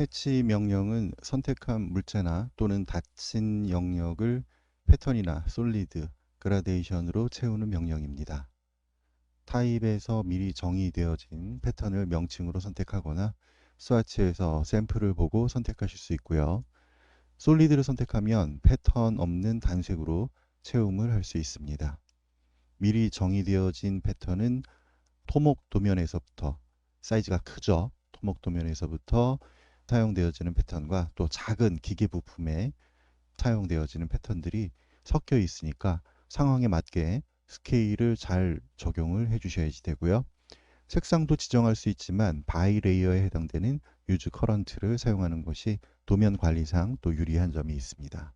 해치 명령은 선택한 물체나 또는 닫힌 영역을 패턴이나 솔리드, 그라데이션으로 채우는 명령입니다. 타입에서 미리 정의되어진 패턴을 명칭으로 선택하거나 스와치에서 샘플을 보고 선택하실 수 있고요. 솔리드를 선택하면 패턴 없는 단색으로 채움을 할 수 있습니다. 미리 정의되어진 패턴은 토목 도면에서부터 사이즈가 크죠. 토목 도면에서부터 사용되어지는 패턴과 또 작은 기계 부품에 사용되어지는 패턴들이 섞여 있으니까 상황에 맞게 스케일을 잘 적용을 해 주셔야지 되고요. 색상도 지정할 수 있지만 바이 레이어에 해당되는 유즈 커런트를 사용하는 것이 도면 관리상 또 유리한 점이 있습니다.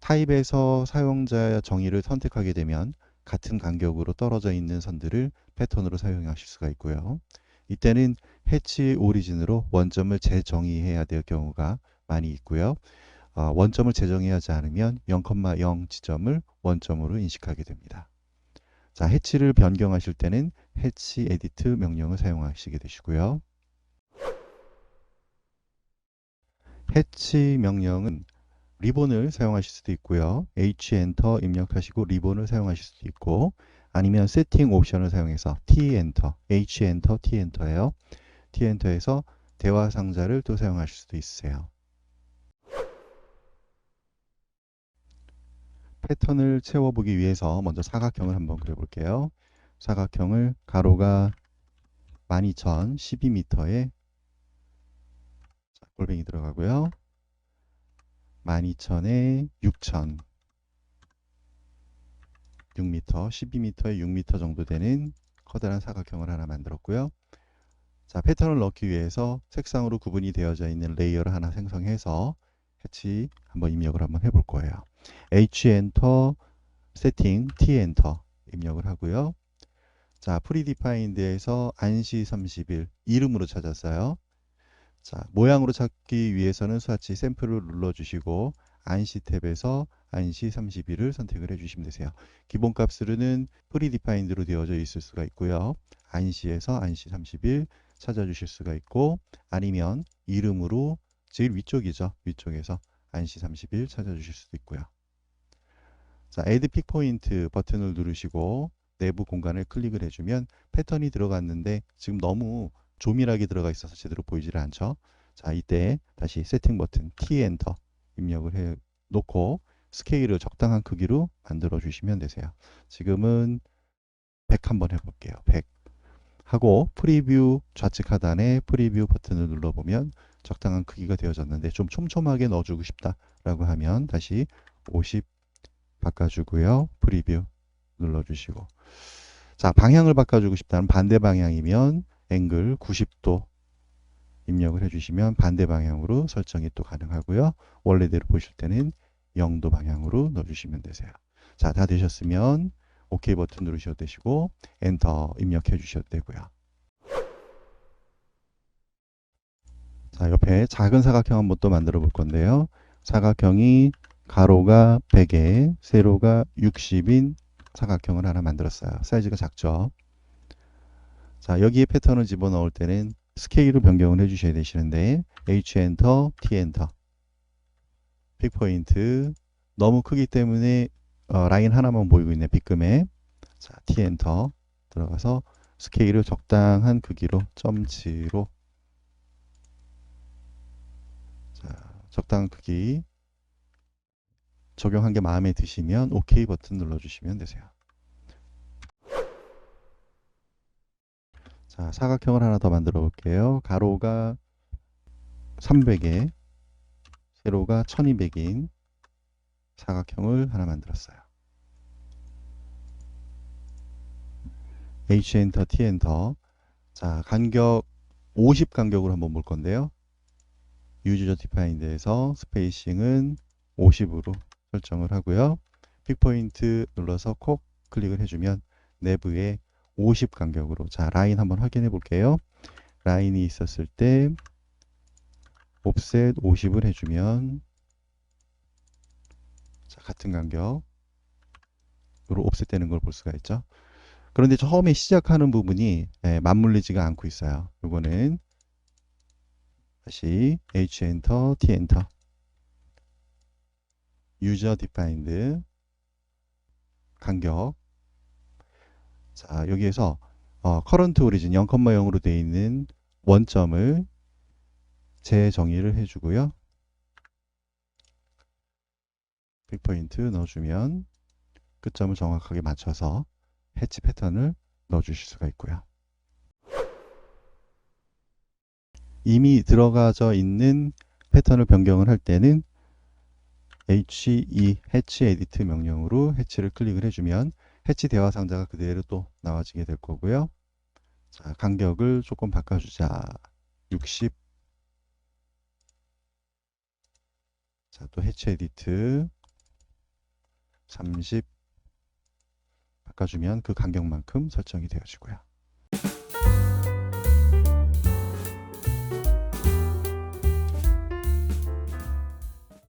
타입에서 사용자 정의를 선택하게 되면 같은 간격으로 떨어져 있는 선들을 패턴으로 사용하실 수가 있고요. 이때는 해치 오리진으로 원점을 재정의해야 될 경우가 많이 있고요. 어, 원점을 재정의하지 않으면 0,0 지점을 원점으로 인식하게 됩니다. 자, 해치를 변경하실 때는 해치 에디트 명령을 사용하시게 되시고요. 해치 명령은 리본을 사용하실 수도 있고요. H 엔터 입력하시고 리본을 사용하실 수도 있고 아니면 세팅 옵션을 사용해서 T 엔터, H 엔터, T 엔터예요. 엔터에서 대화 상자를 또 사용하실 수도 있으세요. 패턴을 채워보기 위해서 먼저 사각형을 한번 그려볼게요. 사각형을 가로가 12,000, 12m에 골뱅이 들어가고요. 12,000에 6,000 6m, 12m에 6m 정도 되는 커다란 사각형을 하나 만들었고요. 자, 패턴을 넣기 위해서 색상으로 구분이 되어져 있는 레이어를 하나 생성해서 해치 한번 입력을 한번 해볼 거예요. H 엔터 세팅 T 엔터 입력을 하고요. 자, 프리디파인드에서 안시 30일 이름으로 찾았어요. 자, 모양으로 찾기 위해서는 스와치 샘플을 눌러주시고 안시 탭에서 안시 30일을 선택을 해주시면 되세요. 기본 값으로는 프리디파인드로 되어져 있을 수가 있고요. 안시에서 안시 30일 찾아주실 수가 있고 아니면 이름으로 제일 위쪽이죠. 위쪽에서 안시 30일 찾아주실 수도 있고요. 자, Add Pick Point 버튼을 누르시고 내부 공간을 클릭을 해주면 패턴이 들어갔는데 지금 너무 조밀하게 들어가 있어서 제대로 보이질 않죠. 자, 이때 다시 세팅 버튼 T 엔터 입력을 해 놓고 스케일을 적당한 크기로 만들어 주시면 되세요. 지금은 100 한번 해볼게요. 100 하고 프리뷰 좌측 하단에 프리뷰 버튼을 눌러보면 적당한 크기가 되어졌는데 좀 촘촘하게 넣어주고 싶다라고 하면 다시 50 바꿔주고요. 프리뷰 눌러주시고 자 방향을 바꿔주고 싶다는 반대 방향이면 앵글 90도 입력을 해주시면 반대 방향으로 설정이 또 가능하고요. 원래대로 보실 때는 0도 방향으로 넣어주시면 되세요. 자, 다 되셨으면 OK 버튼 누르셔도 되시고 엔터 입력해 주셔도 되고요. 자, 옆에 작은 사각형 한번 또 만들어 볼 건데요. 사각형이 가로가 100에 세로가 60인 사각형을 하나 만들었어요. 사이즈가 작죠. 자, 여기에 패턴을 집어넣을 때는 스케일을 변경을 해 주셔야 되시는데 H 엔터, T 엔터 픽 포인트 너무 크기 때문에 어, 라인 하나만 보이고 있네 빗금에 자 T 엔터 들어가서 스케일을 적당한 크기로 점치로 자 적당한 크기 적용한 게 마음에 드시면 OK 버튼 눌러주시면 되세요. 자, 사각형을 하나 더 만들어 볼게요. 가로가 300에 세로가 1200인 사각형을 하나 만들었어요. H 엔터, T 엔터. 자, 간격 50 간격으로 한번 볼 건데요. 유즈 저티파인드에서 스페이싱은 50으로 설정을 하고요. 픽포인트 눌러서 콕 클릭을 해주면 내부에 50 간격으로 자 라인 한번 확인해 볼게요. 라인이 있었을 때 옵셋 50을 해주면 자, 같은 간격으로 옵셋 되는 걸 볼 수가 있죠. 그런데 처음에 시작하는 부분이 예, 맞물리지가 않고 있어요. 이거는 다시 H 엔터, T 엔터. 유저 디파인드 간격. 자, 여기에서 어, 커런트 오리진 0,0으로 되어 있는 원점을 재정의를 해주고요. 픽포인트 넣어주면 끝점을 정확하게 맞춰서 해치 패턴을 넣어주실 수가 있고요. 이미 들어가져 있는 패턴을 변경을 할 때는 HE 해치 에디트 명령으로 해치를 클릭을 해주면 해치 대화 상자가 그대로 또 나와지게 될 거고요. 자, 간격을 조금 바꿔주자. 60. 자, 또 해치 에디트 30 바꿔주면 그 간격만큼 설정이 되어지고요.